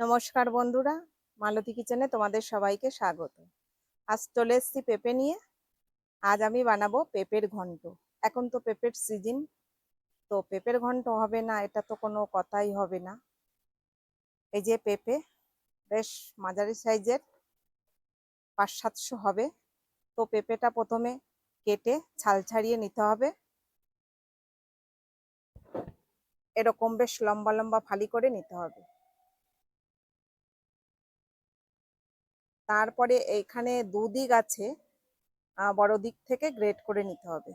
নমস্কার বন্ধুরা, মালতী কিচেনে তোমাদের সবাইকে স্বাগত। আজ চলে এসেছি পেঁপে নিয়ে। আজ আমি বানাবো পেঁপের ঘন্ট। এখন তো পেঁপের সিজন তো পেঁপের ঘন্ট হবে না, এটা তো কোনো কথাই হবে না। এই যে পেঁপে, বেশ মাঝারি সাইজের পাঁচ সাতশো হবে। তো পেঁপেটা প্রথমে কেটে ছাল ছাড়িয়ে নিতে হবে। এরকম বেশ লম্বা লম্বা ফালি করে নিতে হবে। তারপরে এখানে দুদিক আছে বড় দিক থেকে গ্রেড করে নিতে হবে।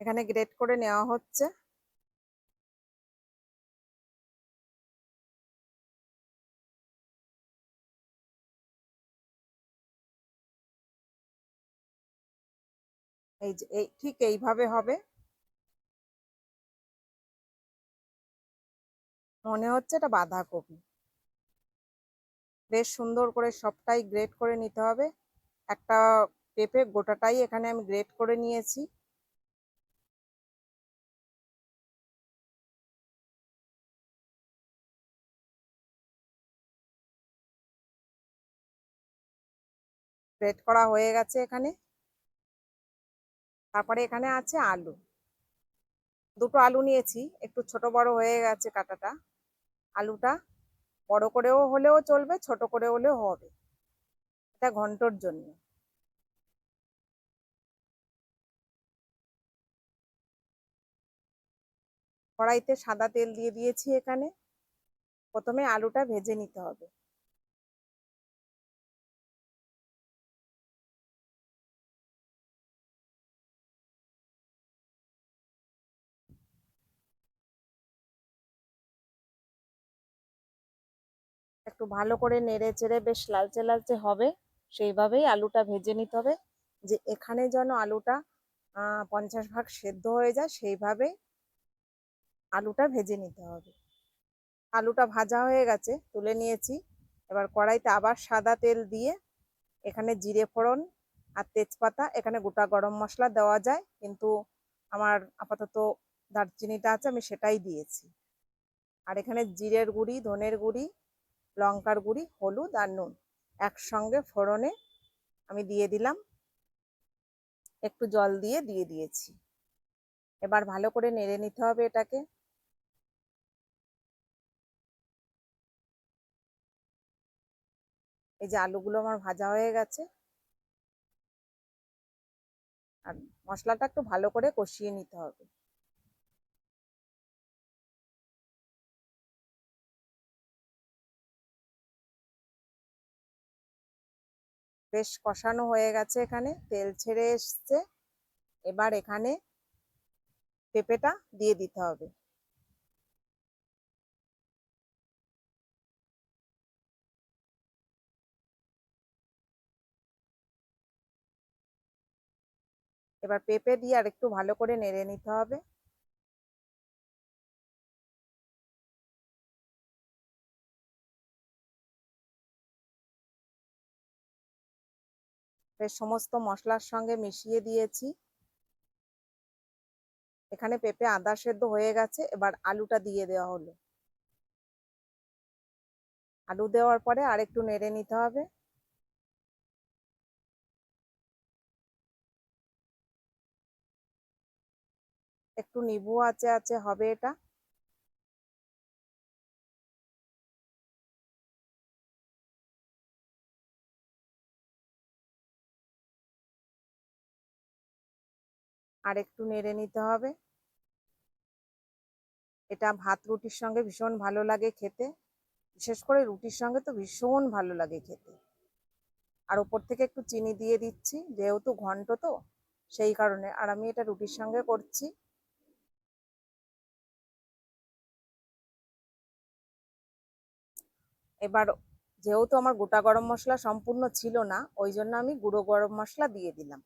এখানে গ্রেড করে নেওয়া হচ্ছে। এই যে, এই, ঠিক এইভাবে হবে। মনে হচ্ছে এটা বাঁধাকপি। বেশ সুন্দর করে সবটাই গ্রেট করে নিতে হবে। একটা পেঁপে গোটাটাই এখানে আমি গ্রেট করে নিয়েছি। গ্রেট করা হয়ে গেছে এখানে। তারপরে এখানে আছে আলু। দুটো আলু নিয়েছি, একটু ছোট বড় হয়ে গেছে কাটাটা। আলুটা বড় করেও হলেও চলবে, ছোট করে হলেও হবে। এটা ঘন্টর জন্য। কড়াইতে সাদা তেল দিয়ে দিয়েছি এখানে। প্রথমে আলুটা ভেজে নিতে হবে। একটু ভালো করে নেড়ে চেড়ে বেশ লালচে লালচে হবে, সেইভাবেই আলুটা ভেজে নিতে হবে। যে এখানে যেন আলুটা পঞ্চাশ ভাগ সেদ্ধ হয়ে যায়, সেইভাবেই আলুটা ভেজে নিতে হবে। আলুটা ভাজা হয়ে গেছে, তুলে নিয়েছি। এবার কড়াইতে আবার সাদা তেল দিয়ে এখানে জিরে ফোড়ন আর তেজপাতা, এখানে গোটা গরম মশলা দেওয়া যায়, কিন্তু আমার আপাতত দারচিনিটা আছে, আমি সেটাই দিয়েছি। আর এখানে জিরের গুঁড়ি, ধনের গুঁড়ি লঙ্কার গুঁড়ি, হলুদ আর নুন। একসঙ্গে ফোড়নে আমি দিয়ে দিলাম। একটু জল দিয়ে দিয়ে দিয়েছি। এবার ভালো করে নেড়ে নিতে হবে এটাকে। এই যে আলুগুলো আমার ভাজা হয়ে গেছে। আর মশলাটা একটু ভালো করে কষিয়ে নিতে হবে। বেশ কষানো হয়ে গেছে এখানে, তেল ছেড়ে এসছে। এবার এখানে পেঁপেটা দিয়ে দিতে হবে। এবার পেঁপে দিয়ে আর একটু ভালো করে নেড়ে নিতে হবে। সমস্ত মশলার সঙ্গে মিশিয়ে দিয়েছি। এখানে পেঁপে আদা সেদ্ধ হয়ে গেছে, এবার আলুটা দিয়ে দেওয়া হলো। আলু দেওয়ার পরে আর একটু নেড়ে নিতে হবে। একটু নিবু আছে আছে হবে এটা। আর একটু নেড়ে নিতে হবে। এটা ভাত রুটির সঙ্গে ভীষণ ভালো লাগে খেতে। বিশেষ করে রুটির সঙ্গে তো ভীষণ ভালো লাগে খেতে। আর ওপর থেকে একটু চিনি দিয়ে দিচ্ছি, যেহেতু ঘন্ট তো, সেই কারণে। আর আমি এটা রুটির সঙ্গে করছি। এবার যেহেতু আমার গোটা গরম মশলা সম্পূর্ণ ছিল না, ওই জন্য আমি গুঁড়ো গরম মশলা দিয়ে দিলাম।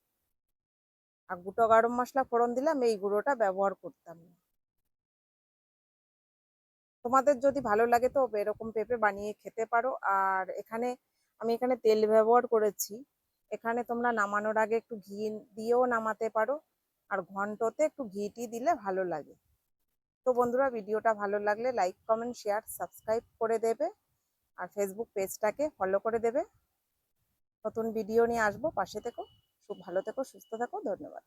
আর গুঁটো গরম মশলা ফোড়ন দিলাম, এই গুঁড়োটা ব্যবহার করতাম না। তোমাদের যদি ভালো লাগে তো এরকম পেঁপে বানিয়ে খেতে পারো। আর এখানে আমি এখানে তেল ব্যবহার করেছি। এখানে তোমরা নামানোর আগে একটু ঘি দিয়েও নামাতে পারো। আর ঘন্টতে একটু ঘিটি দিলে ভালো লাগে। তো বন্ধুরা, ভিডিওটা ভালো লাগলে লাইক, কমেন্ট, শেয়ার, সাবস্ক্রাইব করে দেবে। আর ফেসবুক পেজটাকে ফলো করে দেবে। নতুন ভিডিও নিয়ে আসব, পাশে থেকো। খুব ভালো থেকো সুস্থ থাকো ধন্যবাদ।